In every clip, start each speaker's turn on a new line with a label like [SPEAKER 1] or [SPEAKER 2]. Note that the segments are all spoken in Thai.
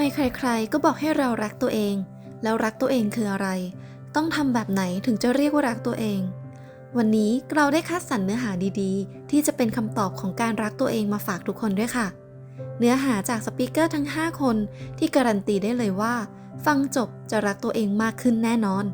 [SPEAKER 1] ไมใครๆ ก็บอกให้เรารักตัวเอง แล้วรักตัวเองคืออะไร ต้องทำแบบไหนถึงจะเรียกว่ารักตัวเอง วันนี้เราได้คัดสรรเนื้อหาดีๆ ที่จะเป็นคำตอบของการรักตัวเองมาฝากทุกคนด้วยค่ะ เนื้อหาจากสปิเกอร์ทั้ง 5 คนที่การันตีได้เลยว่า ฟังจบจะรักตัวเองมากขึ้นแน่นอน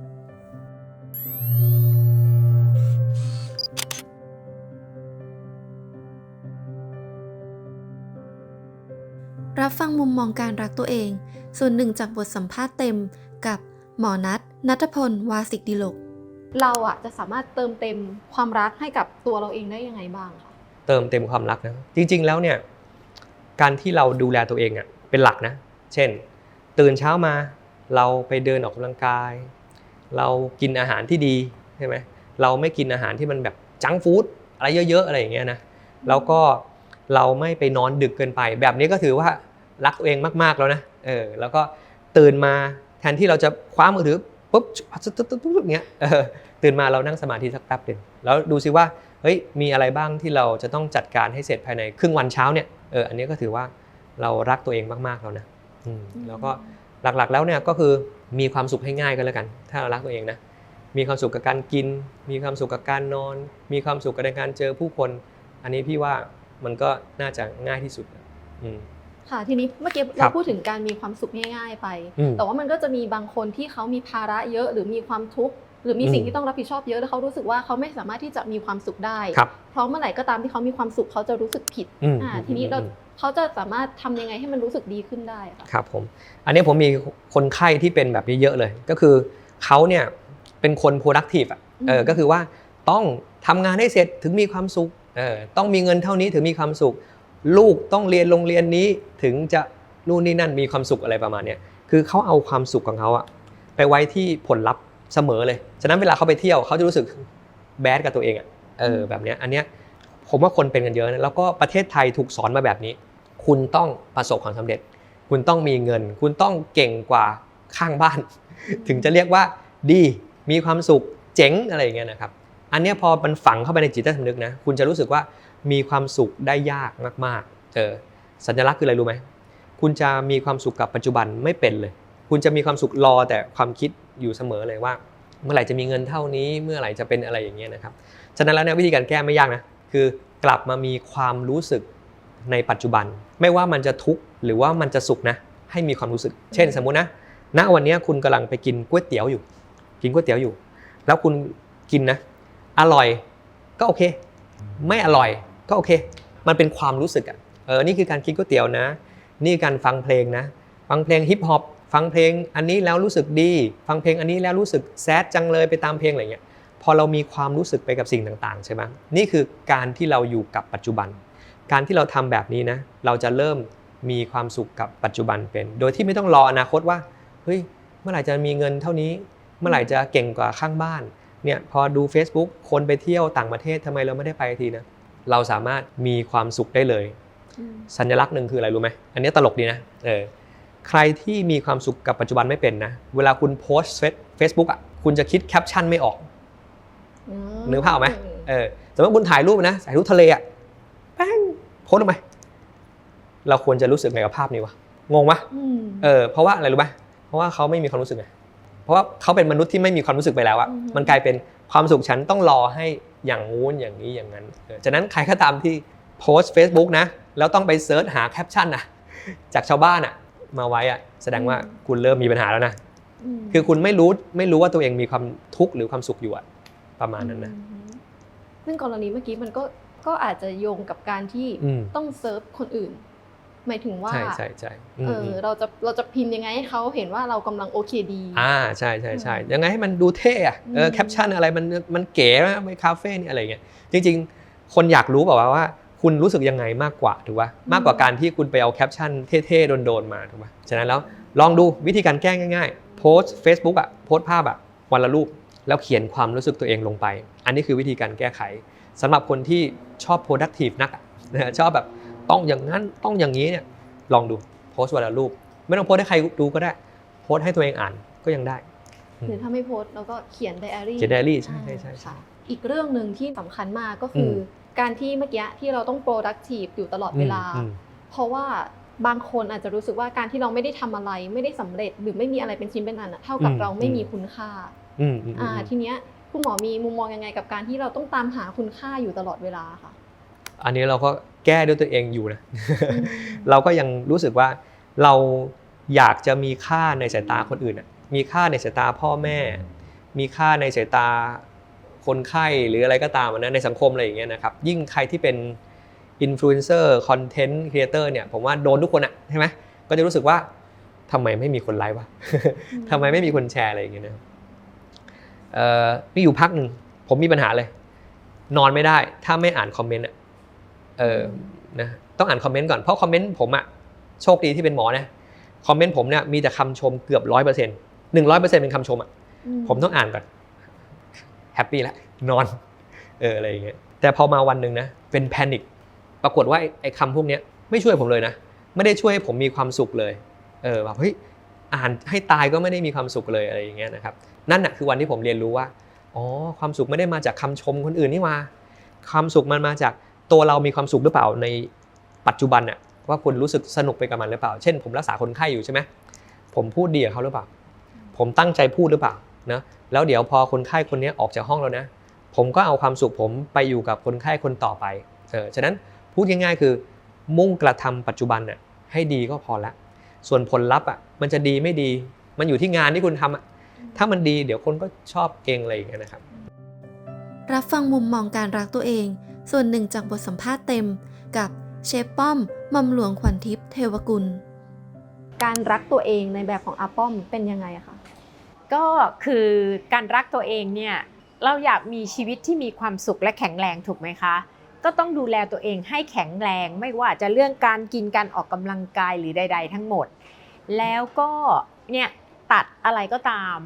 [SPEAKER 1] รับฟังมุมมองการรักตัวเอง ส่วนหนึ่งจากบทสัมภาษณ์เต็มกับหมอนัทนัทพล วาสิกดิลก
[SPEAKER 2] เราอะจะสามารถเติมเต็มความรักให้กับตัวเราเองได้ยังไงบ้างคะ
[SPEAKER 3] เติมเต็มความรักนะจริง ๆ แล้วเนี่ยการที่เราดูแลตัวเองอะเป็นหลักนะ เช่น ตื่นเช้ามาเราไปเดินออกกำลังกาย เรากินอาหารที่ดีใช่ไหมเราไม่กินอาหารที่มันแบบจังก์ฟู้ดอะไรเยอะๆอะไรอย่างเงี้ยนะแล้วก็เราไม่ไปนอนดึกเกินไป แบบนี้ก็ถือว่า รักตัวเองมากๆแล้วนะเออแล้วก็ตื่นมาแทนที่เราจะคว้ามือถือปุ๊บตุ๊บตุ๊บตุ๊บเงี้ยตื่นมาเรานั่งสมาธิสักแป๊บหนึ่งแล้วดูซิว่าเฮ้ยมีอะไรบ้างที่เราจะต้องจัดการให้เสร็จภายในครึ่งวันเช้าเนี่ยเอออันนี้ก็ถือว่าเรารักตัวเองมากๆแล้วนะอืมแล้วก็หลักๆแล้วเนี่ยก็คือมีความสุขให้ง่ายกันแล้วกัน ถ้าเรารักตัวเองนะมีความสุขกับการกิน มีความสุขกับการนอน มีความสุขกับการเจอผู้คน อันนี้พี่ว่ามันก็น่าจะง่ายที่สุดอืม
[SPEAKER 2] ค่ะทีนี้เมื่อกี้
[SPEAKER 3] ครั
[SPEAKER 2] เรา
[SPEAKER 3] บ
[SPEAKER 2] พูดถึงการมีความสุขง่าย ๆ ไป
[SPEAKER 3] อืม
[SPEAKER 2] แต่ว่ามันก็จะมีบางคนที่เขามีภาระเยอะหรือมีความทุกข์หรือมีสิ่ง
[SPEAKER 3] อืม
[SPEAKER 2] ที่ต้องรับผิดชอบเยอะแล้วเขารู้สึกว่าเขาไม่สามารถที่จะมีความสุขได้
[SPEAKER 3] ครับ
[SPEAKER 2] เพราะเมื่อไหร่ก็ตามที่เขามีความสุขเขาจะรู้สึกผิด
[SPEAKER 3] อืม
[SPEAKER 2] อ่าทีนี้เราเขาจะสามารถทำยังไงให้มันรู้สึกดีขึ้นได้คะ
[SPEAKER 3] ครับผมอันนี้ผมมีคนไข้ที่เป็นแบบนี้เยอะเลย ก็คือเขาเนี่ยเป็นคน productive อะเออก็คือว่าต้องทำงานให้เสร็จถึงมีความสุขเออต้องมีเงินเท่านี้ถึงมีความสุข ลูกต้องเรียนโรงเรียนนี้ถึงจะนู่นนี่นั่นมีความสุขอะไรประมาณเนี้ยคือเขาเอาความสุขของเขาอะไปไว้ที่ผลลัพธ์เสมอเลย ฉะนั้นเวลาเขาไปเที่ยวเขาจะรู้สึกแบดกับตัวเองอะเออแบบเนี้ยอันเนี้ยผมว่าคนเป็นกันเยอะนะแล้วก็ประเทศไทยถูกสอนมาแบบนี้ คุณต้องประสบความสำเร็จ คุณต้องมีเงิน คุณต้องเก่งกว่าข้างบ้าน ถึงจะเรียกว่าดีมีความสุขเจ๋งอะไรอย่างเงี้ยนะครับ อันเนี้ยพอมันฝังเข้าไปในจิตใต้สำนึกนะคุณจะรู้สึกว่า มีความสุขได้ยากมากๆเออสัญลักษณ์คืออะไรรู้ไหมคุณจะมีความสุขกับปัจจุบันไม่เป็นเลย คุณจะมีความสุขรอแต่ความคิดอยู่เสมอเลยว่า เมื่อไหร่จะมีเงินเท่านี้ เมื่อไหร่จะเป็นอะไรอย่างเงี้ยนะครับ ฉะนั้นแล้วเนี่ยวิธีการแก้ไม่ยากนะ คือกลับมามีความรู้สึกในปัจจุบัน ไม่ว่ามันจะทุกข์หรือว่ามันจะสุขนะ ให้มีความรู้สึก เช่น สมมุตินะ ณ วันนี้คุณกำลังไปกินก๋วยเตี๋ยวอยู่ กินก๋วยเตี๋ยวอยู่ แล้วคุณกินนะ อร่อยก็โอเค ไม่อร่อย ก็โอเค มันเป็นความรู้สึกอะเออนี่คือการกินก๋วยเตี๋ยวนะ นี่คือการฟังเพลงนะ ฟังเพลงฮิปฮอปฟังเพลงอันนี้แล้วรู้สึกดี ฟังเพลงอันนี้แล้วรู้สึกแซดจังเลยไปตามเพลงอะไรเงี้ยพอเรามีความรู้สึกไปกับสิ่งต่างๆใช่ไหมนี่คือการที่เราอยู่กับปัจจุบัน การที่เราทำแบบนี้นะ เราจะเริ่มมีความสุขกับปัจจุบันเป็น โดยที่ไม่ต้องรออนาคตว่าเฮ้ยเมื่อไหร่จะมีเงินเท่านี้ เมื่อไหร่จะเก่งกว่าข้างบ้านเนี่ยพอดู Facebook คนไปเที่ยวต่างประเทศทำไมเราไม่ได้ไปทีนะ เราสามารถมีความสุขได้เลย
[SPEAKER 2] อืม
[SPEAKER 3] สัญลักษณ์หนึ่งคืออะไรรู้ไหมอันนี้ตลกดีนะเออใครที่มีความสุขกับปัจจุบันไม่เป็นนะ เวลาคุณโพสต์เฟซบุ๊กอะคุณจะคิดแคปชั่นไม่ออกนึกภาพออกไหมเออสมมติคุณถ่ายรูปนะถ่ายรูปทะเลอะแป้งโพสต์ลงไปเราควรจะรู้สึกไงกับภาพนี้วะงงปะ
[SPEAKER 2] อืม
[SPEAKER 3] เออเพราะว่าอะไรรู้ไหมเพราะว่าเขาไม่มีความรู้สึกไงเพราะว่าเขาเป็นมนุษย์ที่ไม่มีความรู้สึกไปแล้วอะ
[SPEAKER 2] อือฮึ
[SPEAKER 3] มันกลายเป็นความสุขฉันต้องรอให้ อย่างงู้นอย่างนี้อย่างนั้นเออฉะนั้นใครก็ตามที่โพสต์ Facebook นะ แล้วต้องไปเซิร์ชหาแคปชั่นนะจากชาวบ้านอะมาไว้อะแสดงว่าคุณเริ่มมีปัญหาแล้วนะ
[SPEAKER 2] ม
[SPEAKER 3] คือคุณไม่รู้ไม่รู้ว่าตัวเองมีความทุกข์หรือความสุขอยู่อะประมาณนั้นนะ
[SPEAKER 2] อืมซึ่งกรณีเมื่อกี้มันก็ก็อาจจะโยงกับการที่
[SPEAKER 3] อืม
[SPEAKER 2] ต้องเซิร์ฟคนอื่น หมายถึงว่า
[SPEAKER 3] ใช่ใช่ใช่อืม
[SPEAKER 2] เออ
[SPEAKER 3] อืม
[SPEAKER 2] เราจะเราจะพิมพ์ยังไงให้เขาเห็นว่าเรากำลังโอเคดี
[SPEAKER 3] อ่าใช่ใช่ใช่ยังไงให้มันดูเท่อะเออ
[SPEAKER 2] อืม
[SPEAKER 3] แคปชั่นอะไรมันมันเก๋นะไปคาเฟ่นี่อะไรเงี้ยจริง ๆ คนอยากรู้แบบว่าว่าคุณรู้สึกยังไงมากกว่าถูกป่ะมากกว่าการที่คุณไปเอาแคปชั่นเท่ๆโดนๆมาถูกป่ะฉะนั้นแล้วลองดูวิธีการแก้ง่ายๆ โพสต์ Facebook อะโพสต์ภาพอะวันละรูปแล้วเขียนความรู้สึกตัวเองลงไป อันนี้คือวิธีการแก้ไขสำหรับคนที่ชอบ productive นักอะนะฮะชอบแบบ ต้องอย่างนั้นต้องอย่างนี้เนี่ยลองดูโพสต์วันละรูป ไม่ต้องโพสต์ให้ใครดูก็ได้ โพสต์ให้ตัวเองอ่านก็ยังได้
[SPEAKER 2] หรือถ้าไม่โพสต์เราก็เขียนไดอารี่
[SPEAKER 3] เขียน diary ใช่ใช่ใช่ใช่
[SPEAKER 2] ค่ะอีกเรื่องหนึ่งที่สำคัญมากก็คืออ
[SPEAKER 3] ม
[SPEAKER 2] การที่เมื่อกี้ที่เราต้อง productive อยู่ตลอดเวลา
[SPEAKER 3] อืม
[SPEAKER 2] เพราะว่าบางคนอาจจะรู้สึกว่าการที่เราไม่ได้ทำอะไรไม่ได้สำเร็จหรือไม่มีอะไรเป็นชิ้นเป็นอันอะเท่ากับ
[SPEAKER 3] อืม
[SPEAKER 2] เราไม่
[SPEAKER 3] อืม
[SPEAKER 2] มีคุณค่า
[SPEAKER 3] อืมอืมอื
[SPEAKER 2] อ่ามทีเนี้ยคุณหมอมีมุมมองยังไงกับการที่เราต้องตามหาคุณค่าอยู่ตลอดเวลาค่ะ
[SPEAKER 3] อันนี้เราก็ แก้ด้วยตัวเองอยู่นะเราก็ยังรู้สึกว่าเราอยากจะมีค่าในสายตาคนอื่นอะมีค่าในสายตาพ่อแม่ มีค่าในสายตาคนไข้หรืออะไรก็ตามอะนะในสังคมอะไรอย่างเงี้ยนะครับยิ่งใครที่เป็นอินฟลูเอนเซอร์คอนเทนต์ครีเอเตอร์เนี่ยผมว่าโดนทุกคนอะใช่ไหมก็จะรู้สึกว่าทำไมไม่มีคนไลค์วะทำไมไม่มีคนแชร์อะไรอย่างเงี้ยนะครับเอ่อมีอยู่พักหนึ่งผมมีปัญหาเลย นอนไม่ได้ ถ้าไม่อ่านคอมเมนต์อะ เออนะต้องอ่านคอมเมนต์ก่อนเพราะคอมเมนต์ผมอะโชคดีที่เป็นหมอนะคอมเมนต์ผมเนี่ยมีแต่คำชมเกือบร้อยเปอร์เซ็นต์หนึ่งร้อยเปอร์เซ็นต์เป็นคำชมอะผมต้องอ่านก่อนแฮปปี้แล้วนอนเอออะไรอย่างเงี้ยแต่พอมาวันหนึ่งนะเป็นแพนิคปรากฏว่าไอ้ไอ้คำพวกเนี้ยไม่ช่วยผมเลยนะ ไม่ได้ช่วยให้ผมมีความสุขเลย เออแบบเฮ้ยอ่านให้ตายก็ไม่ได้มีความสุขเลยอะไรอย่างเงี้ยนะครับนั่นน่ะคือวันที่ผมเรียนรู้ว่าอ๋อความสุขไม่ได้มาจากคำชมคนอื่นนี่มาความสุขมันมาจาก ตัวเรามีความสุขหรือเปล่าในปัจจุบันน่ะว่าคุณรู้สึกสนุกไปกับมันหรือเปล่า เช่น ผมรักษาคนไข้อยู่ใช่ไหมผมพูดดีกับเขาหรือเปล่า ผมตั้งใจพูดหรือเปล่านะแล้วเดี๋ยวพอคนไข้คนนี้ออกจากห้องแล้วนะ ผมก็เอาความสุขผมไปอยู่กับคนไข้คนต่อไปเออฉะนั้นพูดง่ายๆ คือ มุ่งกระทำปัจจุบันน่ะให้ดีก็พอละ ส่วนผลลัพธ์อะมันจะดีไม่ดี มันอยู่ที่งานที่คุณทำอะถ้ามันดีเดี๋ยวคนก็ชอบเองอะไรอย่างเงี้ยนะครับ
[SPEAKER 1] รับฟังมุมมองการรักตัวเอง ส่วนหนึ่งจากบทสัมภาษณ์เต็มกับเชฟป้อมหมัมหลวงขวัญทิพย์เทวกุล
[SPEAKER 2] การรักตัวเองในแบบของอาป้อมเป็นยังไงอะคะ
[SPEAKER 4] ก็คือการรักตัวเองเนี่ยเราอยากมีชีวิตที่มีความสุขและแข็งแรงถูกไหมคะ ก็ต้องดูแลตัวเองให้แข็งแรง ไม่ว่าจะเรื่องการกินการออกกำลังกายหรือใด ๆ ทั้งหมด แล้วก็เนี่ยตัดอะไรก็ตาม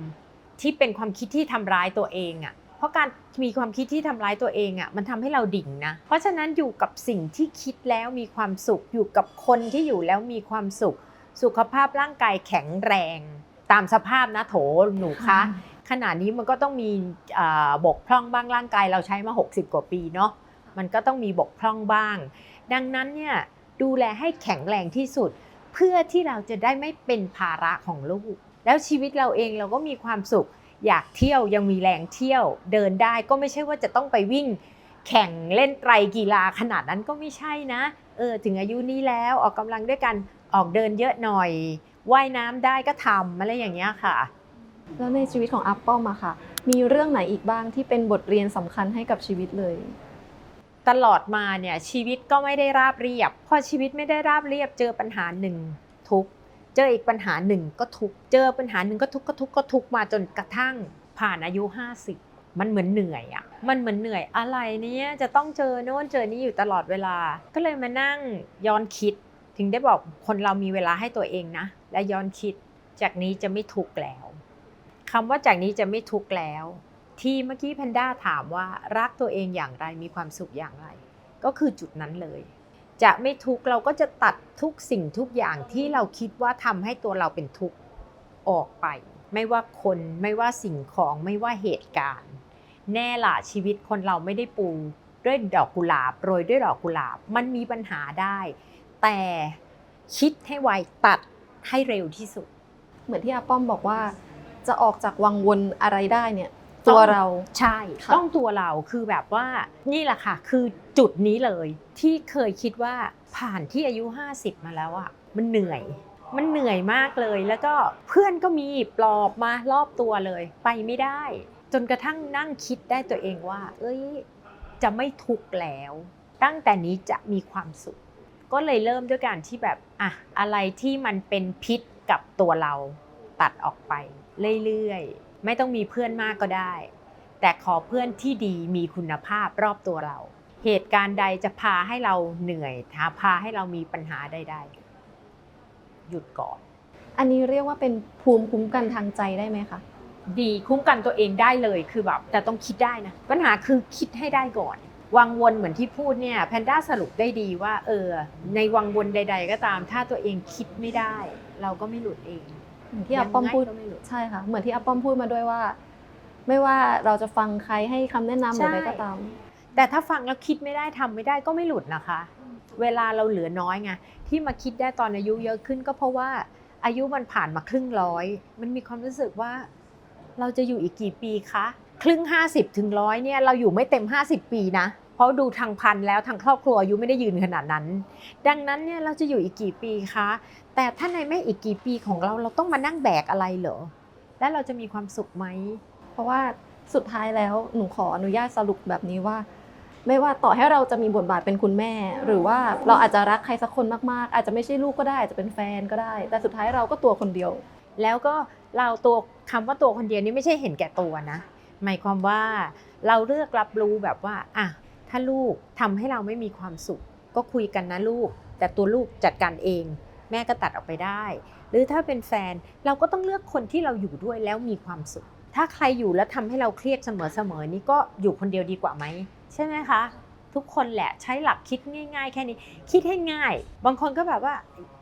[SPEAKER 4] ที่เป็นความคิดที่ทำร้ายตัวเองอะ่ะ เพราะการมีความคิดที่ทำร้ายตัวเองอะ่ะมันทำให้เราดิ่งนะ เพราะฉะนั้นอยู่กับสิ่งที่คิดแล้วมีความสุข อยู่กับคนที่อยู่แล้วมีความสุข สุขภาพร่างกายแข็งแรง ตามสภาพนะโถหนูคะขณะนี้มันก็ต้องมีอ่าบกพร่องบ้างร่างกายเราใช้มา 60 กว่าปีเนาะมันก็ต้องมีบกพร่องบ้าง ดังนั้นเนี่ยดูแลให้แข็งแรงที่สุด เพื่อที่เราจะได้ไม่เป็นภาระของลูก แล้วชีวิตเราเองเราก็มีความสุข อยากเที่ยวยังมีแรงเที่ยว เดินได้ก็ไม่ใช่ว่าจะต้องไปวิ่ง แข่งเล่นไตรกีฬาขนาดนั้นก็ไม่ใช่นะเออถึงอายุนี้แล้วออกกำลังด้วยกันออกเดินเยอะหน่อยว่ายน้ำได้ก็ทำอะไรอย่างเงี้ยค่ะ
[SPEAKER 2] แล้วในชีวิตของอาป้อมอะค่ะ มีเรื่องไหนอีกบ้างที่เป็นบทเรียนสำคัญให้กับชีวิตเลย
[SPEAKER 4] ตลอดมาเนี่ยชีวิตก็ไม่ได้ราบเรียบ พอชีวิตไม่ได้ราบเรียบเจอปัญหาหนึ่งทุกข์ เจออีกปัญหาหนึ่งก็ทุกเจอปัญหาหนึ่งก็ทุกก็ทุกก็ทุกมาจนกระทั่งผ่านอายุ 50 มันเหมือนเหนื่อยอะ่ะมันเหมือนเหนื่อยอะไรเนี่ยจะต้องเจอโน่นเจอนี่อยู่ตลอดเวลา ก็เลยมานั่งย้อนคิด ถึงได้บอกคนเรามีเวลาให้ตัวเองนะ และย้อนคิดจากนี้จะไม่ทุกข์แล้วคำว่าจากนี้จะไม่ทุกข์แล้ว ที่เมื่อกี้แพนด้าถามว่ารักตัวเองอย่างไรมีความสุขอย่างไร ก็คือจุดนั้นเลย จะไม่ทุกข์เราก็จะตัดทุกสิ่งทุกอย่างที่เราคิดว่าทำให้ตัวเราเป็นทุกข์ออกไป ไม่ว่าคนไม่ว่าสิ่งของไม่ว่าเหตุการณ์ แน่ล่ะชีวิตคนเราไม่ได้ปูด้วยดอกกุหลาบโรยด้วยดอกกุหลาบมันมีปัญหาได้ แต่คิดให้ไวตัดให้เร็วที่สุด
[SPEAKER 2] เหมือนที่อาป้อมบอกว่า จะออกจากวังวนอะไรได้เนี่ย ตัวเรา
[SPEAKER 4] ใช่
[SPEAKER 2] ค่ะ
[SPEAKER 4] ต้องตัวเราคือแบบว่านี่แหละค่ะ คือจุดนี้เลย ที่เคยคิดว่าผ่านที่อายุ 50 มาแล้วอะมันเหนื่อย มันเหนื่อยมากเลย แล้วก็เพื่อนก็มีปลอบมารอบตัวเลย ไปไม่ได้ จนกระทั่งนั่งคิดได้ตัวเองว่า เอ้ย จะไม่ทุกข์แล้ว ตั้งแต่นี้จะมีความสุข ก็เลยเริ่มด้วยการที่แบบอะอะไรที่มันเป็นพิษกับตัวเราตัดออกไปเรื่อยๆ ไม่ต้องมีเพื่อนมากก็ได้ แต่ขอเพื่อนที่ดีมีคุณภาพรอบตัวเรา เหตุการณ์ใดจะพาให้เราเหนื่อยหาพาให้เรามีปัญหาใดๆหยุดก่อน
[SPEAKER 2] อันนี้เรียกว่าเป็นภูมิคุ้มกันทางใจได้ไหมคะ
[SPEAKER 4] ดีคุ้มกันตัวเองได้เลยคือแบบแต่ต้องคิดได้นะ ปัญหาคือคิดให้ได้ก่อน วังวนเหมือนที่พูดเนี่ยแพนด้าสรุปได้ดีว่าเออในวังวนใด ๆ ก็ตาม ถ้าตัวเองคิดไม่ได้ เราก็ไม่หลุดเอง
[SPEAKER 2] เหมือนที่อาป้อมพูด
[SPEAKER 4] ยังไงก็ไม่หลุด
[SPEAKER 2] ใช่ค่ะ เหมือนที่อาป้อมพูดมาด้วยว่า ไม่ว่าเราจะฟังใครให้คำแนะนำหรืออะไร
[SPEAKER 4] ใช่
[SPEAKER 2] ก็ตาม
[SPEAKER 4] แต่ถ้าฟังแล้วคิดไม่ได้ทำไม่ได้ก็ไม่หลุดนะคะ เวลาเราเหลือน้อยไงที่มาคิดได้ตอนอายุเยอะขึ้นก็เพราะว่าอายุมันผ่านมาครึ่งร้อย มันมีความรู้สึกว่า เราจะอยู่อีกกี่ปีคะครึ่ง 50ถึงร้อยเนี่ยเราอยู่ไม่เต็ม 50 ปีนะ เพราะดูทางพันแล้วทางครอบครัวอายุไม่ได้ยืนขนาดนั้น ดังนั้นเนี่ยเราจะอยู่อีกกี่ปีคะ แต่ถ้าในไม่อีกกี่ปีของเราเราต้องมานั่งแบกอะไรเหรอ และเราจะมีความสุขไหม
[SPEAKER 2] เพราะว่าสุดท้ายแล้วหนูขออนุญาตสรุปแบบนี้ว่า ไม่ว่าต่อให้เราจะมีบทบาทเป็นคุณแม่ หรือว่าเราอาจจะรักใครสักคนมากๆ อาจจะไม่ใช่ลูกก็ได้อาจจะเป็นแฟนก็ได้ แต่สุดท้ายเราก็ตัวคนเดียว
[SPEAKER 4] แล้วก็เราตัวคำว่าตัวคนเดียวนี่ไม่ใช่เห็นแก่ตัวนะ หมายความว่าเราเลือกรับรู้แบบว่าอะถ้าลูกทำให้เราไม่มีความสุข ก็คุยกันนะลูก แต่ตัวลูกจัดการเอง แม่ก็ตัดออกไปได้ หรือถ้าเป็นแฟนเราก็ต้องเลือกคนที่เราอยู่ด้วยแล้วมีความสุข ถ้าใครอยู่แล้วทำให้เราเครียดเสมอๆนี่ก็อยู่คนเดียวดีกว่าไหมใช่ไหมคะทุกคนแหละใช้หลักคิดง่าย ๆ แค่นี้ คิดให้ง่าย บางคนก็แบบว่า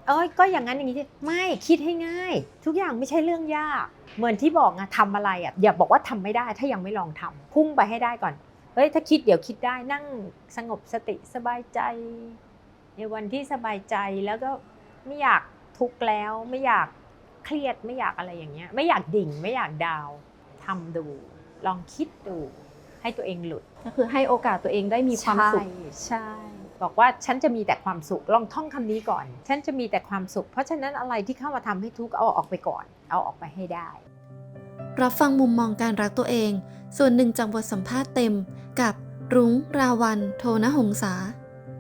[SPEAKER 4] เอ้ยก็อย่างนั้นอย่างนี้ไม่คิดให้ง่าย ทุกอย่างไม่ใช่เรื่องยาก เหมือนที่บอกอะทำอะไรอะอย่าบอกว่าทำไม่ได้ ถ้ายังไม่ลองทำพุ่งไปให้ได้ก่อนเฮ้ยถ้าคิดเดี๋ยวคิดได้นั่งสงบสติสบายใจ ในวันที่สบายใจแล้วก็ ไม่อยากทุกข์แล้ว ไม่อยากเครียดไม่อยากอะไรอย่างเงี้ย ไม่อยากดิ่งไม่อยากดาวทำดู ลองคิดดู ให้ตัวเองหลุด
[SPEAKER 2] ก็คือให้โอกาสตัวเองได้มีความสุข
[SPEAKER 4] ใช่ใช่บอกว่าฉันจะมีแต่ความสุขลองท่องคำนี้ก่อน ฉันจะมีแต่ความสุข เพราะฉะนั้นอะไรที่เข้ามาทำให้ทุกข์เอาออกไปก่อน เอาออกไปให้ได้
[SPEAKER 1] รับฟังมุมมองการรักตัวเอง ส่วนหนึ่งจากบทสัมภาษณ์เต็ม กับรุ้งราวัน โทนหงษา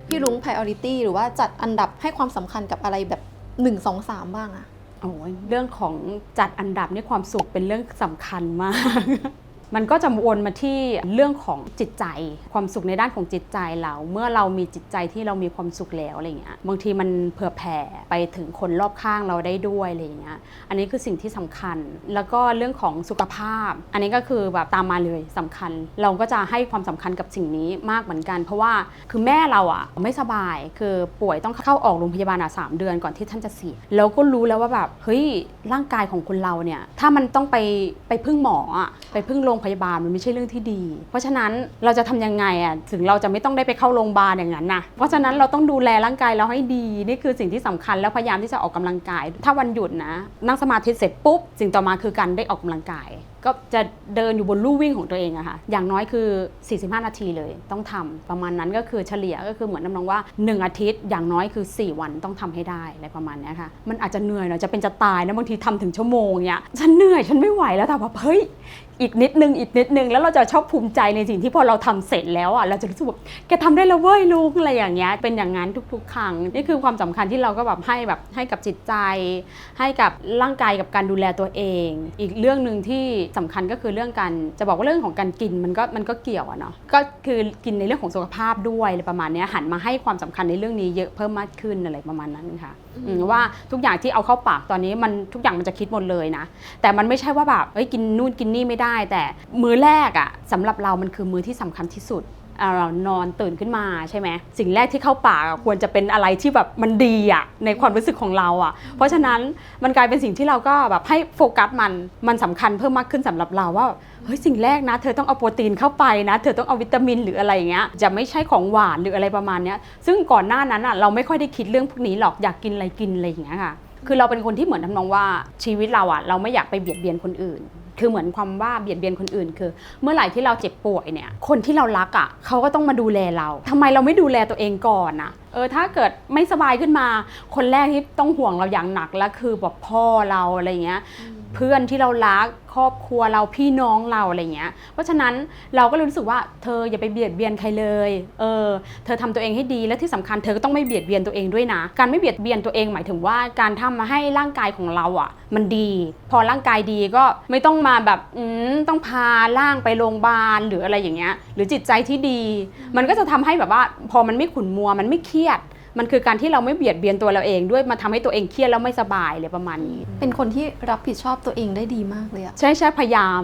[SPEAKER 2] พี่ลุง priority หรือว่าจัดอันดับให้ความสำคัญกับอะไรแบบ1 2 3 บ้างอะ
[SPEAKER 5] โอ้ยเรื่องของจัดอันดับนี่ความสุขเป็นเรื่องสำคัญมาก มันก็จะวนมาที่เรื่องของจิตใจ ความสุขในด้านของจิตใจเรา เมื่อเรามีจิตใจที่เรามีความสุขแล้วอะไรเงี้ยบางทีมันเผื่อแผ่ไปถึงคนรอบข้างเราได้ด้วยอะไรเงี้ยอันนี้คือสิ่งที่สำคัญ แล้วก็เรื่องของสุขภาพ อันนี้ก็คือแบบตามมาเลยสำคัญ เราก็จะให้ความสำคัญกับสิ่งนี้มากเหมือนกัน เพราะว่าคือแม่เราอะไม่สบายคือป่วยต้องเข้าออกโรงพยาบาลอะสามเดือนก่อนที่ท่านจะเสียแล้วก็รู้แล้วว่าแบบเฮ้ยร่างกายของคนเราเนี่ยถ้ามันต้องไปไปพึ่งหมออะไปพึ่งโรงงพยาบาลมันไม่ใช่เรื่องที่ดี เพราะฉะนั้นเราจะทำยังไงอะถึงเราจะไม่ต้องได้ไปเข้าโรงพยาบาลอย่างนั้นนะเพราะฉะนั้นเราต้องดูแลร่างกายเราให้ดี นี่คือสิ่งที่สำคัญแล้วพยายามที่จะออกกำลังกาย ถ้าวันหยุดนะ นั่งสมาธิเสร็จปุ๊บสิ่งต่อมาคือการได้ออกกำลังกาย ก็จะเดินอยู่บนลู่วิ่งของตัวเองอะค่ะอย่างน้อยคือ 45 นาทีเลยต้องทำประมาณนั้นก็คือเฉลี่ยก็คือเหมือนน้ำนองว่า 1 อาทิตย์อย่างน้อยคือ 4 วันต้องทำให้ได้อะไรประมาณนี้ค่ะมันอาจจะเหนื่อยหน่อยจะเป็นจะตายนะบางทีทำถึงชั่วโมงเนี้ยฉันเหนื่อยฉันไม่ไหวแล้วแต่แบบเฮ้ย อีกนิดนึงอีกนิดนึงแล้วเราจะชอบภูมิใจในสิ่งที่พอเราทำเสร็จแล้วอะเราจะรู้สึกแบบแกทำได้แล้วเว้ยลูกอะไรอย่างเงี้ยเป็นอย่างนั้นทุก ๆ ครั้งนี่คือความสำคัญที่เราก็แบบให้แบบให้กับจิตใจ ให้กับร่างกายกับการดูแลตัวเอง อีกเรื่องหนึ่งที่สำคัญก็คือเรื่องการจะบอกว่าเรื่องของการกินมันก็มันก็เกี่ยวอะเนาะก็คือกินในเรื่องของสุขภาพด้วยอะไรประมาณนี้หันมาให้ความสำคัญในเรื่องนี้เยอะเพิ่มมากขึ้นอะไรประมาณนั้นค่ะ อืมว่าทุกอย่างที่เอาเข้าปากตอนนี้มันทุกอย่างมันจะคิดหมดเลยนะ แต่มันไม่ใช่ว่าแบบเอ้ยกินนู่นกินนี่ไม่ได้ แต่มื้อแรกอะสำหรับเรามันคือมื้อที่สำคัญที่สุด เรานอนตื่นขึ้นมาใช่ไหมสิ่งแรกที่เข้าปากควรจะเป็นอะไรที่แบบมันดีอะในความรู้สึกของเราอะเพราะฉะนั้นมันกลายเป็นสิ่งที่เราก็แบบให้โฟกัสมันมันสำคัญเพิ่มมากขึ้นสำหรับเราว่าเฮ้ยสิ่งแรกนะเธอต้องเอาโปรตีนเข้าไปนะเธอต้องเอาวิตามินหรืออะไรอย่างเงี้ยจะไม่ใช่ของหวานหรืออะไรประมาณเนี้ยซึ่งก่อนหน้านั้นอะเราไม่ค่อยได้คิดเรื่องพวกนี้หรอกอยากกินอะไรกินอะไรอย่างเงี้ยค่ะคือเราเป็นคนที่เหมือนทำนองว่าชีวิตเราอะเราไม่อยากไปเบียดเบียนคนอื่น คือเหมือนความว่าเบียดเบียนคนอื่น คือ เมื่อไหร่ที่เราเจ็บป่วยเนี่ยคนที่เรารักอะ่ะเขาก็ต้องมาดูแลเราทำไมเราไม่ดูแลตัวเองก่อนนะเออถ้าเกิดไม่สบายขึ้นมา คนแรกที่ต้องห่วงเราอย่างหนักแล้วคือแบบพ่อเราอะไรเงี้ย เพื่อนที่เรารักครอบครัวเราพี่น้องเราอะไรเงี้ย เพราะฉะนั้นเราก็เลยรู้สึกว่าเธออย่าไปเบียดเบียนใครเลย เออ เธอทำตัวเองให้ดีและที่สำคัญเธอก็ต้องไม่เบียดเบียนตัวเองด้วยนะ การไม่เบียดเบียนตัวเองหมายถึงว่าการทำมาให้ร่างกายของเราอะ มันดี พอร่างกายดีก็ไม่ต้องมาแบบอืมต้องพาร่างไปโรงพยาบาลหรืออะไรอย่างเงี้ย หรือจิตใจที่ดี มันก็จะทำให้แบบว่าพอมันไม่ขุ่นมัวมันไม่เครียด มันคือการที่เราไม่เบียดเบียนตัวเราเองด้วยมาทำให้ตัวเองเครียดแล้วไม่สบายเลยประมาณนี้
[SPEAKER 2] เป็นคนที่รับผิดชอบตัวเองได้ดีมากเลยอะ
[SPEAKER 5] ใช่ใช่พยายาม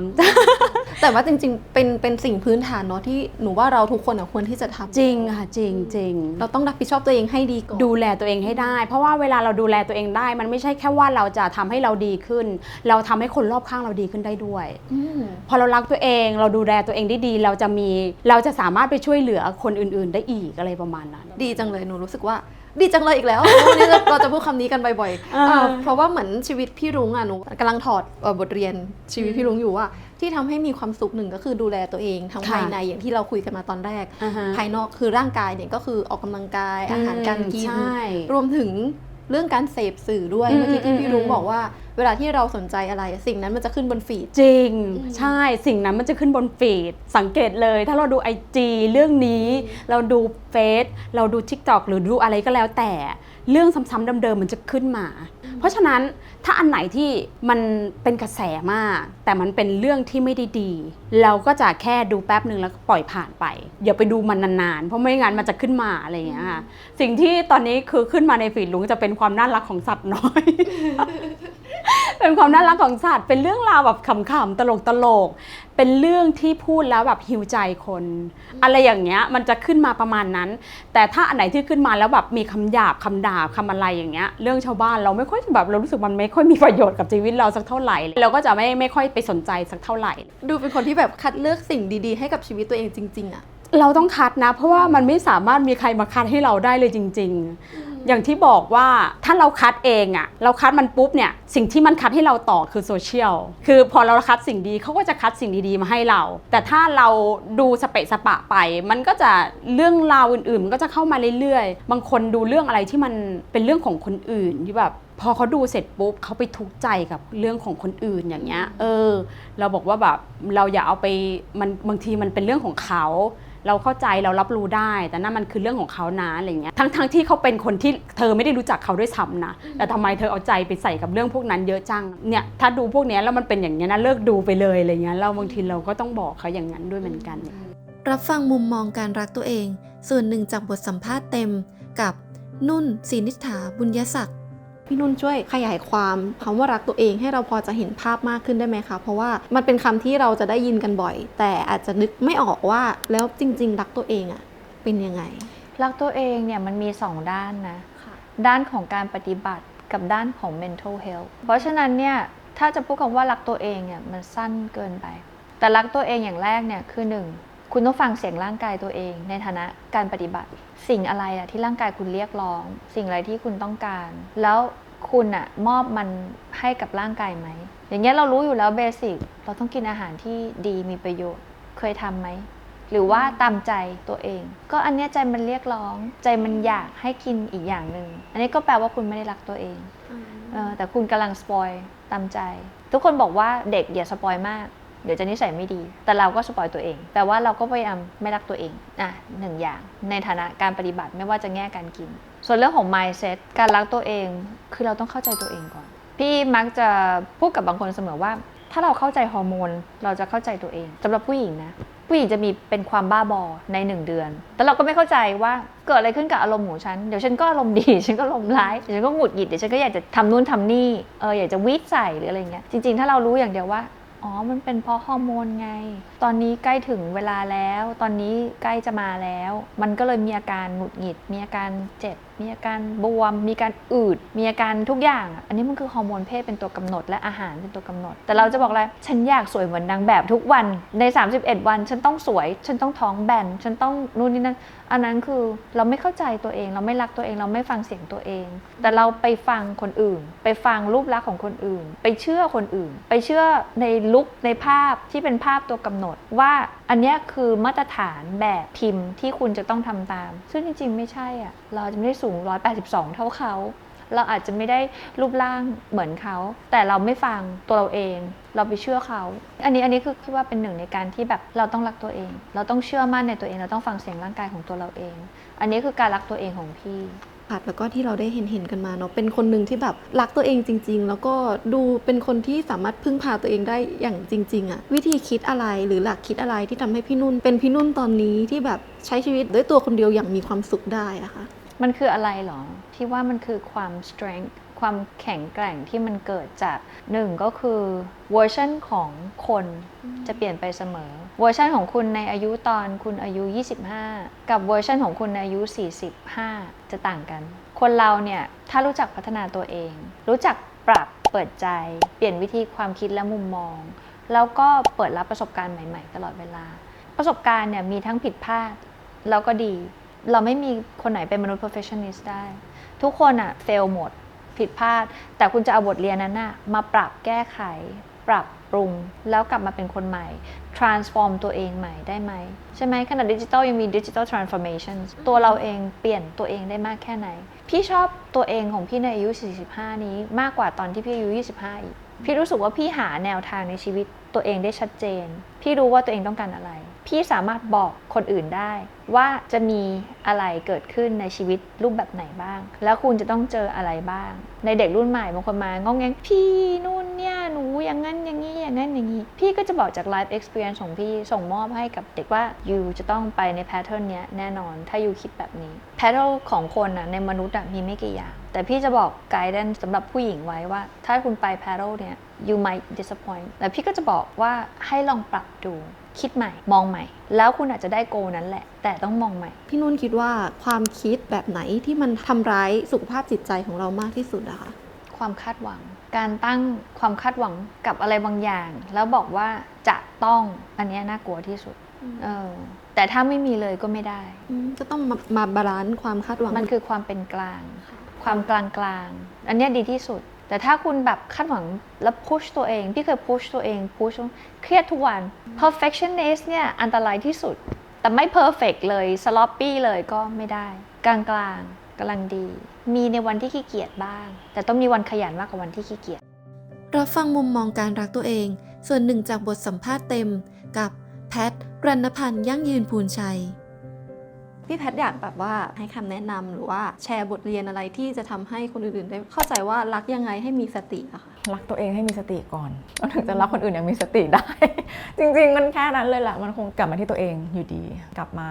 [SPEAKER 2] แต่ว่าจริง ๆ เป็นเป็นสิ่งพื้นฐานเนาะที่หนูว่าเราทุกคนอะควรที่จะทำ
[SPEAKER 5] จริงค่ะจริงจริง
[SPEAKER 2] เราต้องรับผิดชอบตัวเองให้ดีก่อน
[SPEAKER 5] ดูแลตัวเองให้ได้ เพราะว่าเวลาเราดูแลตัวเองได้ มันไม่ใช่แค่ว่าเราจะทำให้เราดีขึ้น เราทำให้คนรอบข้างเราดีขึ้นได้ด้วย
[SPEAKER 2] อืม
[SPEAKER 5] พอเรารักตัวเองเราดูแลตัวเองได้ดี เราจะมีเราจะสามารถไปช่วยเหลือคนอื่น ๆ ได้อีกอะไรประมาณนั้น
[SPEAKER 2] ดีจังเลยหนูรู้สึกว่า ดีจังเลยอีกแล้ววันนี้เราจะพูดคำนี้กันบ่อยๆ
[SPEAKER 5] อ่า
[SPEAKER 2] อ่าเพราะว่าเหมือนชีวิตพี่รุ้งอะหนูกำลังถอดเอ่อบทเรียนชีวิตพี่รุ้งอยู่ว่า ที่ทำให้มีความสุขหนึ่งก็คือดูแลตัวเองทั้ง
[SPEAKER 5] ค่ะ
[SPEAKER 2] ภายในอย่างที่เราคุยกันมาตอนแรก
[SPEAKER 5] อ่าฮะ
[SPEAKER 2] ภายนอกคือร่างกายเนี่ยก็คือออกกำลังกายอาหารการกิน
[SPEAKER 5] ใช่
[SPEAKER 2] รวมถึง เรื่องการเสพสื่อด้วย
[SPEAKER 5] อืม
[SPEAKER 2] เมื่อกี้ที่พี่รุ้ง
[SPEAKER 5] อืม
[SPEAKER 2] บอกว่า เวลาที่เราสนใจอะไร สิ่งนั้นมันจะขึ้นบนฟีด
[SPEAKER 5] จริง ใช่สิ่งนั้นมันจะขึ้นบนฟีดสังเกตเลย ถ้าเราดู IG เรื่องนี้ เราดูเฟซเราดู TikTok หรือดูอะไรก็แล้วแต่ เรื่องซ้ำๆเดิมๆมันจะขึ้นมา เพราะฉะนั้น ถ้าอันไหนที่มันเป็นกระแสมาก แต่มันเป็นเรื่องที่ไม่ได้ดี เราก็จะแค่ดูแป๊บหนึ่งแล้วก็ปล่อยผ่านไปอย่าไปดูมันนานๆ เพราะไม่งั้นมันจะขึ้นมาอะไรอย่างเงี้ยค่ะสิ่งที่ตอนนี้คือขึ้นมาในฟีดลุงจะเป็นความน่ารักของสัตว์น้อย เป็นความน่ารักของสัตว์ เป็นเรื่องราวแบบขำๆ ตลกตลกๆเป็นเรื่องที่พูดแล้วแบบฮิวใจคน อะไรอย่างเงี้ย มันจะขึ้นมาประมาณนั้น แต่ถ้าอันไหนที่ขึ้นมาแล้วแบบมีคำหยาบคำด่าคำอะไรอย่างเงี้ย เรื่องชาวบ้านเราไม่ค่อยแบบเรารู้สึกมันไม่ค่อยมีประโยชน์กับชีวิตเราสักเท่าไหร่ เราก็จะไม่ไม่ค่อยไปสนใจสักเท่าไหร่
[SPEAKER 2] ดูเป็นคนที่แบบคัดเลือกสิ่งดีๆ ให้กับชีวิตตัวเองจริง ๆอะ
[SPEAKER 5] เราต้องคัดนะ เพราะว่ามันไม่สามารถมีใครมาคัดให้เราได้เลยจริง ๆ อย่างที่บอกว่าถ้าเราคัดเองอะเราคัดมันปุ๊บเนี่ยสิ่งที่มันคัดให้เราต่อคือโซเชียลคือพอเราคัดสิ่งดีเขาก็จะคัดสิ่งดีๆมาให้เรา แต่ถ้าเราดูสเปะสปะไป มันก็จะเรื่องราวอื่นๆ มันก็จะเข้ามาเรื่อยๆ บางคนดูเรื่องอะไรที่มันเป็นเรื่องของคนอื่นที่แบบพอเขาดูเสร็จปุ๊บเขาไปทุกข์ใจกับเรื่องของคนอื่นอย่างเงี้ยเออ เราบอกว่าแบบเราอย่าเอาไปมันบางทีมันเป็นเรื่องของเขา เราเข้าใจเรารับรู้ได้ แต่นั่นมันคือเรื่องของเขานะอะไรเงี้ยทั้งทั้งที่เขาเป็นคนที่เธอไม่ได้รู้จักเขาด้วยซ้ำนะแต่ทำไมเธอเอาใจไปใส่กับเรื่องพวกนั้นเยอะจังเนี่ยถ้าดูพวกเนี้ยแล้วมันเป็นอย่างเงี้ยนะเลิกดูไปเลยอะไรเงี้ยเราบางทีเราก็ต้องบอกเขาอย่างนั้นด้วยเหมือนกัน
[SPEAKER 1] รับฟังมุมมองการรักตัวเอง ส่วนหนึ่งจากบทสัมภาษณ์เต็มกับนุ่นศรีนิษฐาบุญยศักดิ์
[SPEAKER 2] พี่นุ่นช่วยขยายความคำว่ารักตัวเองให้เราพอจะเห็นภาพมากขึ้นได้ไหมคะ เพราะว่ามันเป็นคำที่เราจะได้ยินกันบ่อย แต่อาจจะนึกไม่ออกว่าแล้วจริง ๆ รักตัวเองอะเป็นยังไง
[SPEAKER 6] รักตัวเองเนี่ยมันมี 2 ด้านนะด้านของการปฏิบัติกับด้านของ mental health เพราะฉะนั้นเนี่ยถ้าจะพูดคำว่ารักตัวเองเนี่ยมันสั้นเกินไป แต่รักตัวเองอย่างแรกเนี่ยคือหนึ่งคุณต้องฟังเสียงร่างกายตัวเอง ในฐานะการปฏิบัติ สิ่งอะไรอะที่ร่างกายคุณเรียกร้อง สิ่งอะไรที่คุณต้องการ แล้ว คุณอะมอบมันให้กับร่างกายไหม อย่างเงี้ยเรารู้อยู่แล้วเบสิกเราต้องกินอาหารที่ดีมีประโยชน์เคยทำไหม หรือว่าตามใจตัวเอง ก็อันเนี้ยใจมันเรียกร้อง ใจมันอยากให้กินอีกอย่างหนึ่งอันนี้ก็แปลว่าคุณไม่ได้รักตัวเองเออแต่คุณกำลังสปอยตามใจ ทุกคนบอกว่าเด็กอย่าสปอยมากเดี๋ยวจะนิสัยไม่ดี แต่เราก็สปอยตัวเอง แปลว่าเราก็พยายามไม่รักตัวเอง อะหนึ่งอย่าง ในฐานะการปฏิบัติไม่ว่าจะแง่การกิน ส่วนเรื่องของ mindset การรักตัวเอง คือเราต้องเข้าใจตัวเองก่อน พี่มักจะพูดกับบางคนเสมอว่า ถ้าเราเข้าใจฮอร์โมนเราจะเข้าใจตัวเองสำหรับผู้หญิงนะ ผู้หญิงจะมีเป็นความบ้าบอในหนึ่งเดือน แต่เราก็ไม่เข้าใจว่าเกิดอะไรขึ้นกับอารมณ์ของฉัน เดี๋ยวฉันก็อารมณ์ดี ฉันก็อารมณ์ร้ายเดี๋ยวฉันก็หงุดหงิด เดี๋ยวฉันก็อยากจะทำนู่นทำนี่ เอออยากจะวีดใส่หรืออะไรเงี้ย จริงๆ ถ้าเรารู้อย่างเดียวว่า อ๋อ มันเป็นเพราะฮอร์โมนไง ตอนนี้ใกล้ถึงเวลาแล้ว ตอนนี้ใกล้จะมาแล้ว มันก็เลยมีอาการหงุดหงิด มีอาการเจ็บ มีอาการบวม มีการอืด มีอาการทุกอย่าง อันนี้มันคือฮอร์โมนเพศเป็นตัวกำหนดและอาหารเป็นตัวกำหนด แต่เราจะบอกเลยฉันอยากสวยเหมือนนางแบบทุกวัน ใน 31 วัน ฉันต้องสวย ฉันต้องท้องแบน ฉันต้องนู่นนี่นั่น อันนั้นคือเราไม่เข้าใจตัวเอง เราไม่รักตัวเอง เราไม่ฟังเสียงตัวเอง แต่เราไปฟังคนอื่น ไปฟังรูปลักษณ์ของคนอื่น ไปเชื่อคนอื่น ไปเชื่อในลุคในภาพที่เป็นภาพตัวกำหนด ว่าอันนี้คือมาตรฐานแบบพิมพ์ที่คุณจะต้องทำตาม ซึ่งจริงๆไม่ใช่อะเราจะไม่ได้สูง 182 เท่าเขา เราอาจจะไม่ได้รูปร่างเหมือนเขา แต่เราไม่ฟังตัวเราเอง เราไปเชื่อเขา อันนี้อันนี้คือคิดว่าเป็นหนึ่งในการที่แบบเราต้องรักตัวเอง เราต้องเชื่อมั่นในตัวเอง เราต้องฟังเสียงร่างกายของตัวเราเอง อันนี้คือการรักตัวเองของพี่
[SPEAKER 2] ผัดแล้วก็ที่เราได้เห็นเห็นกันมาเนาะเป็นคนหนึ่งที่แบบรักตัวเองจริง ๆ แล้วก็ดูเป็นคนที่สามารถพึ่งพาตัวเองได้อย่างจริง ๆอะวิธีคิดอะไรหรือหลักคิดอะไรที่ทำให้พี่นุ่น เป็นพี่นุ่นตอนนี้ที่แบบใช้ชีวิตด้วยตัวคนเดียวอย่างมีความสุขได้อะคะ
[SPEAKER 6] มันคืออะไรหรอที่ว่ามันคือความ strength คความแข็งแกร่งที่มันเกิดจากหนึ่งก็คือเวอร์ชันของคนจะเปลี่ยนไปเสมอ เวอร์ชันของคุณในอายุตอนคุณอายุ 25 กับเวอร์ชันของคุณในอายุ 45 จะต่างกัน คนเราเนี่ยถ้ารู้จักพัฒนาตัวเอง รู้จักปรับเปิดใจ เปลี่ยนวิธีความคิดและมุมมอง แล้วก็เปิดรับประสบการณ์ใหม่ ๆ ตลอดเวลา ประสบการณ์เนี่ยมีทั้งผิดพลาดแล้วก็ดี เราไม่มีคนไหนเป็นมนุษย์ perfectionist ได้ ทุกคนอะ fail หมดผิดพลาด แต่คุณจะเอาบทเรียนนั้นอะมาปรับแก้ไข ปรับปรุง แล้วกลับมาเป็นคนใหม่ transform ตัวเองใหม่ได้ไหม ใช่ไหมขณะดิจิทัลยังมี digital transformation ตัวเราเองเปลี่ยนตัวเองได้มากแค่ไหน พี่ชอบตัวเองของพี่ในอายุ 45 นี้มากกว่าตอนที่พี่อายุ 25 อีก พี่รู้สึกว่าพี่หาแนวทางในชีวิตตัวเองได้ชัดเจน พี่รู้ว่าตัวเองต้องการอะไร พี่สามารถบอกคนอื่นได้ ว่าจะมีอะไรเกิดขึ้นในชีวิตรูปแบบไหนบ้าง แล้วคุณจะต้องเจออะไรบ้าง ในเด็กรุ่นใหม่บางคนมางองแงงพี่นู่นเนี่ยหนูอย่างนั้นอย่างนี้อย่างนั้นอย่างนี้ พี่ก็จะบอกจาก life experience ของพี่ส่งมอบให้กับเด็กว่ายูจะต้องไปใน pattern เนี้ยแน่นอนถ้ายูคิดแบบนี้ pattern ของคนนะในมนุษย์อะมีไม่กี่อย่าง แต่พี่จะบอก guidance สำหรับผู้หญิงไว้ว่า ถ้าคุณไป paddle เนี่ย you might disappoint แต่พี่ก็จะบอกว่าให้ลองปรับดู คิดใหม่มองใหม่ แล้วคุณอาจจะได้โกนั้นแหละ แต่ต้องมองใหม่
[SPEAKER 2] พี่นุ่นคิดว่าความคิดแบบไหนที่มันทำร้ายสุขภาพจิตใจของเรามากที่สุดอะคะ
[SPEAKER 6] ความคาดหวัง การตั้งความคาดหวังกับอะไรบางอย่าง แล้วบอกว่าจะต้องอันเนี้ยน่ากลัวที่สุดเออแต่ถ้าไม่มีเลยก็ไม่ได้
[SPEAKER 2] อืมก็ต้องมามาบาลานซ์ความคาดหวัง
[SPEAKER 6] มันคือความเป็นกลาง ความกลางกลางๆอันเนี้ยดีที่สุด แต่ถ้าคุณแบบคาดหวังแล้วพุชตัวเอง พี่เคยพุชตัวเองพุชเครียดทุกวัน perfectionist เนี่ยอันตรายที่สุด แต่ไม่ perfect เลย sloppy เลยก็ไม่ได้ กลางกลางกำลังดี มีในวันที่ขี้เกียจบ้าง แต่ต้องมีวันขยันมากกว่าวันที่ขี้เกียจ
[SPEAKER 1] รับฟังมุมมองการรักตัวเอง ส่วนหนึ่งจากบทสัมภาษณ์เต็มกับแพท รันพันธ์ยั่งยืนภูนชัย
[SPEAKER 2] พี่แพทย์อยากแบบว่าให้คำแนะนำหรือว่าแชร์บทเรียนอะไรที่จะทำให้คนอื่นๆได้เข้าใจว่ารักยังไงให้มีสติอะค่ะ
[SPEAKER 7] รักตัวเองให้มีสติก่อนแล้วถึงจะรักคนอื่นอย่างมีสติได้ จริง ๆ มันแค่นั้นเลยแหละมันคงกลับมาที่ตัวเองอยู่ดี กลับมา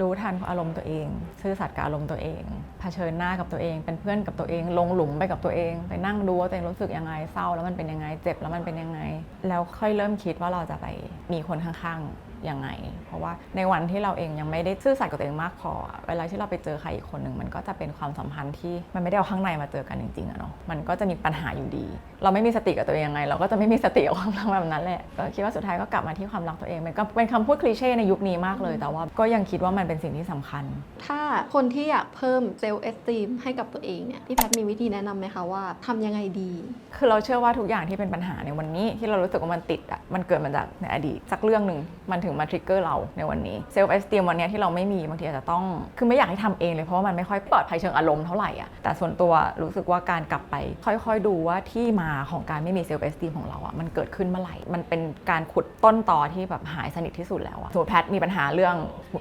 [SPEAKER 7] รู้ทันอารมณ์ตัวเอง ซื่อสัตย์กับอารมณ์ตัวเองเผชิญหน้ากับตัวเอง เป็นเพื่อนกับตัวเอง ลงหลุมไปกับตัวเอง ไปนั่งดูว่าตัวเองรู้สึกยังไงเศร้าแล้วมันเป็นยังไงเจ็บแล้วมันเป็นยังไง แล้วค่อยเริ่มคิดว่าเราจะไปมีคนข้างๆ ยังไง เพราะว่าในวันที่เราเองยังไม่ได้ซื่อสัตย์กับตัวเองมากพอ เวลาที่เราไปเจอใครอีกคนหนึ่งมันก็จะเป็นความสัมพันธ์ที่มันไม่ได้เอาข้างในมาเจอกันจริงๆอะเนาะมันก็จะมีปัญหาอยู่ดี เราไม่มีสติกับตัวเองยังไง เราก็จะไม่มีสติกับความรักแบบนั้นแหละก็คิดว่าสุดท้ายก็กลับมาที่ความรักตัวเองมันก็เป็นคำพูดคลีเช่ในยุคนี้มากเลย แต่ว่าก็ยังคิดว่ามันเป็นสิ่งที่สำคัญ
[SPEAKER 2] ถ้าคนที่อยากเพิ่มเซลล์เอสตีมให้กับตัวเองเนี่ยพี่แพทย์มีวิธีแนะนำไหมคะว่าทำยังไงดี
[SPEAKER 7] คือเราเชื่อว่าทุกอย่างที่เป็นปัญหาในวันนี้ที่เรารู้สึกว่ามันติดอะมันเกิดมาจากในอดีตสักเรื่องหนึ่งมันถึงมาทริกเกอร์เราในวันนี้เซลฟ์เอสติมวันนี้ที่เราไม่มีบางทีอาจจะต้องคือไม่อยากให้ทำเองเลยเพราะว่ามันไม่ค่อยปลอดภัยเชิงอารมณ์เท่าไหร่อะแต่ส่วนตัวรู้สึกว่าการกลับไป ค่อยๆ ดูว่าที่มาของการไม่มีเซลฟ์เอสติมของเราอะมันเกิดขึ้นเมื่อไหร่มันเป็นการขุดต้นตอที่แบบหายสนิทที่สุดแล้วอะสมมติแพทมีปัญหาเรื่อง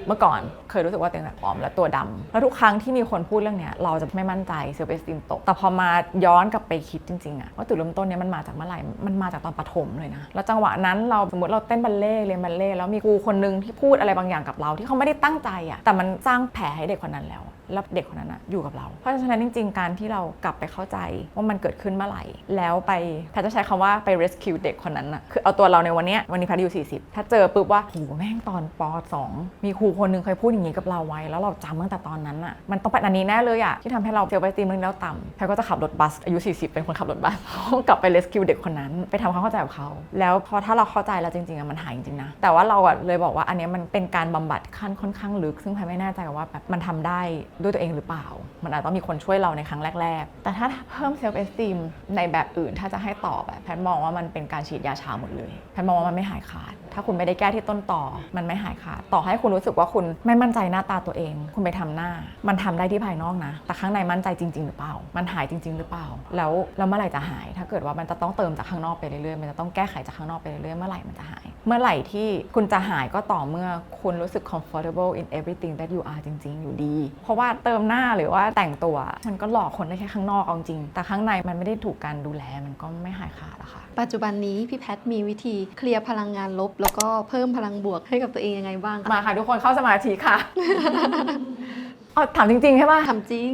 [SPEAKER 7] เมื่อก่อน เคยรู้สึกว่าตัวเองแบบผอมและตัวดำแล้วทุกครั้งที่มีคนพูดเรื่องเนี้ยเราจะไม่มั่นใจเซลฟ์เอสติมตกแต่พอมาย้อนกลับไปคิดจริงๆอะว่าจุดเริ่มต้นเนี้ยมันมาจากเมื่อไหร่มันมาจากตอนประถมเลยนะแล้วจังหวะนั้นเราสมมติเราเต้นบัลเล่เรียนบัลเล่แล้วมีครูคนหนึงที่พูดอะไรบางอย่างกับเรา ที่เขาไม่ได้ตั้งใจอะแต่มันสร้างแผลให้เด็กคนนั้นแล้ว แล้วเด็กคนนั้นอะอยู่กับเรา เพราะฉะนั้นจริง ๆ การที่เรากลับไปเข้าใจว่ามันเกิดขึ้นเมื่อไหร่ แล้วไปแพทจะใช้คำว่าไป rescue เด็กคนนั้นอะคือเอาตัวเราในวันนี้วันนี้แพทอายุ40 ถ้าเจอปุ๊บว่าโหแม่งตอนป .2 มีครูคนนึงเคยพูดอย่างนี้กับเราไว้ แล้วเราจำตั้งแต่ตอนนั้นอะมันต้องเป็นอันนี้แน่เลยอะที่ทำให้เราเซลไปตีมึงแล้วต่ำแพทก็จะขับรถบัสอายุ 40 เป็นคนขับรถบัสกลับไป rescue เด็กคนนั้น ไปทำความเข้าใจกับเขา แล้วพอถ้าเราเข้าใจแล้วจริงๆอะมันหายจริงๆนะแต่ว่าเราอะเลยบอกว่าอันนี้มันเป็นการบำบัดขั้นค่อนข้างลึก ซึ่งแพทไม่แน่ใจว่าแบบมันทำได้ด้วยตัวเองหรือเปล่า มันอาจต้องมีคนช่วยเราในครั้งแรก ๆ แต่ถ้าเพิ่ม self esteem ในแบบอื่นถ้าจะให้ตอบแบบแพทมองว่ามันเป็นการฉีดยาชาหมดเลย แพทมองว่ามันไม่หายขาด ถ้าคุณไม่ได้แก้ที่ต้นต่อ มันไม่หายขาด ต่อให้คุณรู้สึกว่าคุณไม่มั่นใจหน้าตาตัวเอง คุณไปทำหน้า มันทำได้ที่ภายนอกนะ แต่ข้างในมั่นใจจริง ๆ หรือเปล่า มันหายจริง ๆ หรือเปล่า แล้วแล้วเมื่อไหร่จะหาย ถ้าเกิดว่ามันจะต้องเติมจากข้างนอกไปเรื่อยๆ มันจะต้องแก้ไขจากข้างนอกไปเรื่อยๆ เมื่อไหร่มันจะหาย เมื่อไหร่ที่คุณจะหายก็ต่อเมื่อคุณรู้สึก comfortable in everything that you are จริง ๆ อยู่ดี เพราะว่าเติมหน้าหรือว่าแต่งตัว มันก็หลอกคนได้แค่ข้างนอกเอาจริง แต่ข้างในมันไม่ได้ถูกการดูแลมันก็ไม่หายขาดอะค่ะ
[SPEAKER 2] ปัจจุบันนี้พี่แพทย์มีวิธีเคลียร์พลังงานลบ แล้วก็เพิ่มพลังบวกให้กับตัวเองยังไงบ้างคะ
[SPEAKER 7] มาค่ะทุกคนเข้าสมาธิค่ะเอาถามจริงๆใช่ป่ะ
[SPEAKER 2] ทำจริง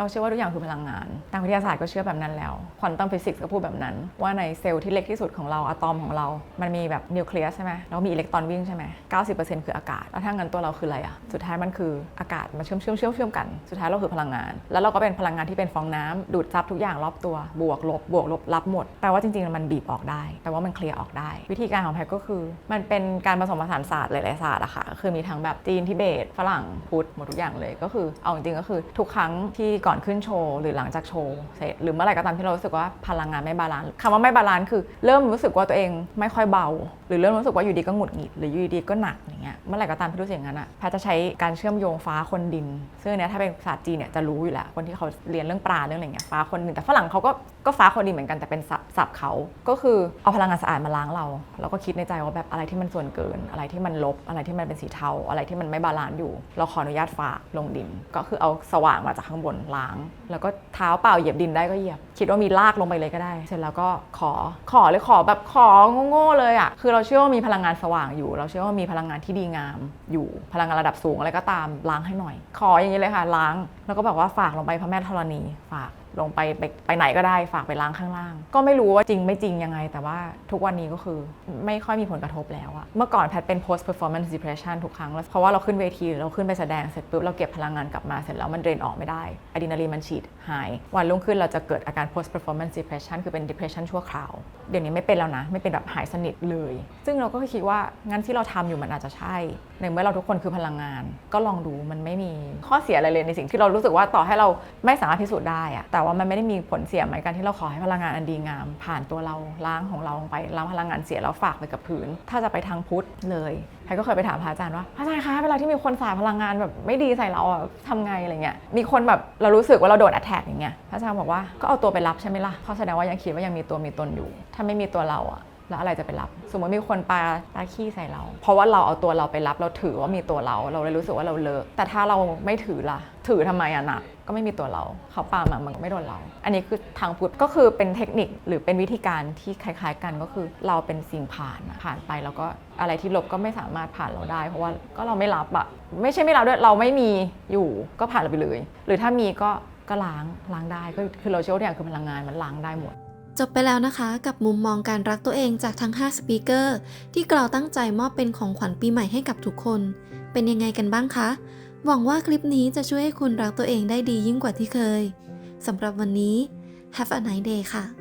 [SPEAKER 7] เราเชื่อว่าทุกอย่างคือพลังงาน ทางวิทยาศาสตร์ก็เชื่อแบบนั้นแล้ว ควอนตัมฟิสิกส์ก็พูดแบบนั้น ว่าในเซลล์ที่เล็กที่สุดของเราอะตอมของเรา มันมีแบบนิวเคลียสใช่ไหมแล้วมีอิเล็กตรอนวิ่งใช่ไหม90%คืออากาศ แล้วถ้างั้นตัวเราคืออะไรอะสุดท้ายมันคืออากาศมาเชื่อมเชื่อมเชื่อมเชื่อมกัน สุดท้ายเราคือพลังงาน แล้วเราก็เป็นพลังงานที่เป็นฟองน้ำดูดซับทุกอย่างรอบตัว บวกลบ บวกลบรับหมด แปลว่าจริงๆ มันบีบออกได้ แปลว่ามันเคลียร์ออกได้ วิธีการของแพทก็คือ มันเป็นการผสมผสานศาสตร์หลายๆศาสตร์อะค่ะ คือมีทั้งแบบจีนทิเบตฝรั่งพุทธหมดทุกอย่างเลยก็คือเอาจริงๆก็คือทุกครั้งที่ก่อนขึ้นโชว์หรือหลังจากโชว์เสร็จหรือเมื่อไหร่ก็ตามที่เรารู้สึกว่าพลังงานไม่บาลานซ์คำว่าไม่บาลานซ์คือเริ่มรู้สึกว่าตัวเองไม่ค่อยเบา หรือเริ่มรู้สึกว่าอยู่ดีก็หงุดหงิดหรืออยู่ดีก็หนักอย่างเงี้ยเมื่อไหร่ก็ตามที่รู้สึกอย่างนั้นอะแพทจะใช้การเชื่อมโยงฟ้าคนดิน ซึ่งอันเนี้ยถ้าเป็นศาสตร์จีนเนี่ยจะรู้อยู่แล้วคนที่เขาเรียนเรื่องปลาเรื่องอะไรเงี้ยฟ้าคนดินแต่ฝรั่งเขาก็ก็ฟ้าคนดินเหมือนกันแต่เป็นศัพท์ศัพท์เขาก็คือเอาพลังงานสะอาดมาล้างเรา แล้วก็คิดในใจว่าแบบอะไรที่มันส่วนเกิน อะไรที่มันลบ อะไรที่มันเป็นสีเทา อะไรที่มันไม่บาลานซ์อยู่ เราขออนุญาตฝาลงดิน ก็คือเอาสว่างมาจากข้างบนล้าง แล้วก็เท้าเปล่าเหยียบดินได้ก็เหยียบ คิดว่ามีลากลงไปเลยก็ได้ เสร็จแล้วก็ขอขอเลยขอแบบขอโง่ๆเลยอะ่ะคือเราเชื่อว่ามีพลังงานสว่างอยู่ เราเชื่อว่ามีพลังงานที่ดีงามอยู่ พลังงานระดับสูงอะไรก็ตามล้างให้หน่อย ขออย่างนี้เลยค่ะล้าง แล้วก็บอกว่าฝากลงไปพระแม่ธรณีฝาก ลงไปไปไปไหนก็ได้ฝากไปล้างข้างล่าง ก็ไม่รู้ว่าจริงไม่จริงยังไง แต่ว่าทุกวันนี้ก็คือไม่ค่อยมีผลกระทบแล้วอะเมื่อก่อนแพทเป็น post performance depression ทุกครั้ง เพราะว่าเราขึ้นเวทีเราขึ้นไปแสดงเสร็จปุ๊บเราเก็บพลังงานกลับมาเสร็จแล้วมันเดรนออกไม่ได้อะดรีนาลีนมันฉีดหาย วันรุ่งขึ้นเราจะเกิดอาการ post performance depression คือเป็น depression ชั่วคราว เดี๋ยวนี้ไม่เป็นแล้วนะ ไม่เป็นแบบหายสนิทเลย ซึ่งเราก็คิดว่างั้นที่เราทำอยู่มันอาจจะใช่ในเมื่อเราทุกคนคือพลังงาน ก็ลองดูมันไม่มีข้อเสียอะไรเลยในสิ่งที่เรารู้สึกว่าต่อให้เราไม่สามารถพิสูจน์ได้อะแต่แต่ว่ามันไม่ได้มีผลเสียเหมือนกันที่เราขอให้พลังงานอันดีงาม ผ่านตัวเราล้างของเราลงไปล้างพลังงานเสียแล้วฝากไปกับพื้น ถ้าจะไปทางพุทธเลยใครก็เคยไปถามพระอาจารย์ว่าพระอาจารย์คะเวลาที่มีคนสาดพลังงานแบบไม่ดีใส่เราอะทำไงอะไรเงี้ยมีคนแบบเรารู้สึกว่าเราโดน attack อย่างเงี้ยพระอาจารย์บอกว่าก็เอาตัวไปรับใช่ไหมล่ะเพราะแสดงว่ายังคิดว่ายังมีตัวมีตนอยู่ ถ้าไม่มีตัวเราอะแล้วอะไรจะไปรับ สมมติมีคนปาตาขี้ใส่เรา เพราะว่าเราเอาตัวเราไปรับเราถือว่ามีตัวเรา เราเลยรู้สึกว่าเราเลิกแต่ถ้าเราไม่ถือล่ะ ถือทำไมอะหนัก ก็ไม่มีตัวเราเขาปามามันก็ไม่โดนเรา อันนี้คือทางพุทธก็คือเป็นเทคนิคหรือเป็นวิธีการที่คล้าย ๆ กันก็คือเราเป็นสิ่งผ่านผ่านไปแล้วก็อะไรที่ลบก็ไม่สามารถผ่านเราได้ เพราะว่าก็เราไม่รับอะไม่ใช่ไม่รับด้วยเราไม่มีอยู่ก็ผ่านเราไปเลย หรือถ้ามีก็ก็ล้างล้างได้ก็คือเราเชื่อว่าทุกอย่างคือพลังงานมันล้างได้หมด
[SPEAKER 1] จบไปแล้วนะคะกับมุมมองการรักตัวเองจากทั้ง 5 สปีกเกอร์ ที่เราตั้งใจมอบเป็นของขวัญปีใหม่ให้กับทุกคน เป็นยังไงกันบ้างคะ หวังว่าคลิปนี้จะช่วยให้คุณรักตัวเองได้ดียิ่งกว่าที่เคย สำหรับวันนี้ Have a nice day ค่ะ